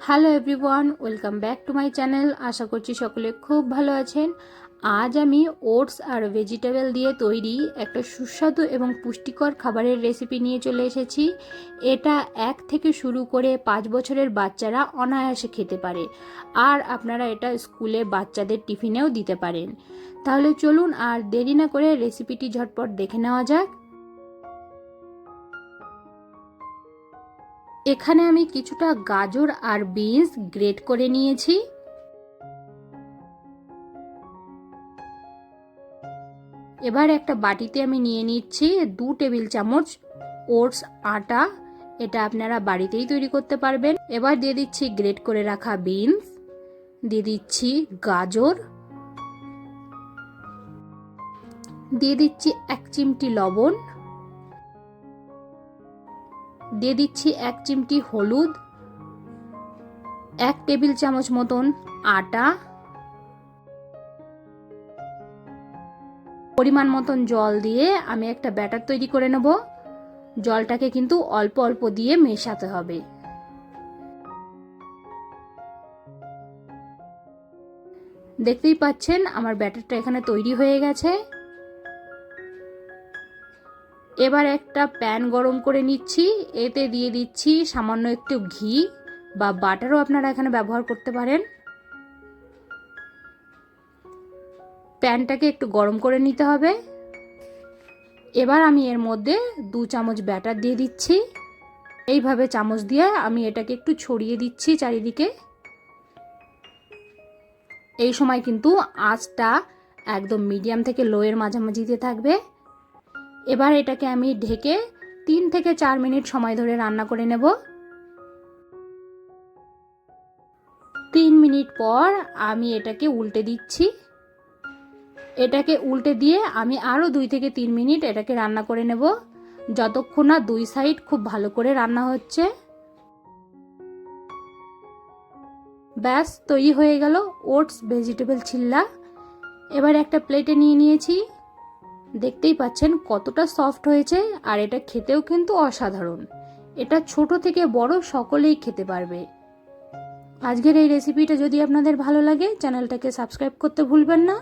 Hello everyone welcome back to my channel আশা করছি সকলে খুব ভালো আছেন। আজ আমি ওটস আর ভেজিটেবল দিয়ে তৈরি একটা সুস্বাদু এবং পুষ্টিকর খাবারের রেসিপি নিয়ে চলে এসেছি। এটা এক থেকে শুরু করে পাঁচ বছরের বাচ্চারা অনায়াসে খেতে পারে। আর আপনারা এটা স্কুলে বাচ্চাদের টিফিনেও দিতে পারেন। তাহলে চলুন আর দেরি না করে রেসিপিটি ঝটপট দেখে নেওয়া যাক। এখানে আমি কিছুটা গাজর আর বিনস গ্রেট করে নিয়েছি। এবার একটা বাটিতে আমি নিয়ে নিচ্ছি দু টেবিল চামচ ওটস আটা। এটা আপনারা বাড়িতেই তৈরি করতে পারবেন। এবার দিয়ে দিচ্ছি গ্রেট করে রাখা বিনস। দিয়ে দিচ্ছি গাজর। দিয়ে দিচ্ছি এক চিমটি লবণ। দিয়ে দিচ্ছি এক চিমটি হলুদ, এক টেবিল চামচ মতন আটা, পরিমাণ মতন জল দিয়ে আমি একটা ব্যাটার তৈরি করে নেব। জলটাকে কিন্তু অল্প অল্প দিয়ে মেশাতে হবে। দেখতেই পাচ্ছেন, আমার ব্যাটারটা এখানে তৈরি হয়ে গেছে। এবার একটা প্যান গরম করে নিচ্ছি, এতে দিয়ে দিচ্ছি সামান্য একটু ঘি বা বাটারও আপনারা এখানে ব্যবহার করতে পারেন। প্যানটাকে একটু গরম করে নিতে হবে। এবার আমি এর মধ্যে দু চামচ ব্যাটার দিয়ে দিচ্ছি। এইভাবে চামচ দিয়ে আমি এটাকে একটু ছড়িয়ে দিচ্ছি চারিদিকে। এই সময় কিন্তু আঁচটা একদম মিডিয়াম থেকে লোয়ের মাঝামাঝিতে থাকবে। এবার এটাকে আমি ঢেকে তিন থেকে চার মিনিট সময় ধরে রান্না করে নেব। তিন মিনিট পর আমি এটাকে উল্টে দিচ্ছি। এটাকে উল্টে দিয়ে আমি আরও দুই থেকে তিন মিনিট এটাকে রান্না করে নেব। যতক্ষণ না দুই সাইড খুব ভালো করে রান্না হচ্ছে। ব্যাস, তৈরি হয়ে গেল ওটস ভেজিটেবল চিল্লা এবার একটা প্লেটে নিয়ে নিয়েছি। দেখতেই পাচ্ছেন কতটা সফট হয়েছে আর এটা খেতেও কিন্তু অসাধারণ। এটা ছোট থেকে বড় সকলেই খেতে পারবে। আজকের এই রেসিপিটা যদি আপনাদের ভালো লাগে চ্যানেলটাকে সাবস্ক্রাইব করতে ভুলবেন না।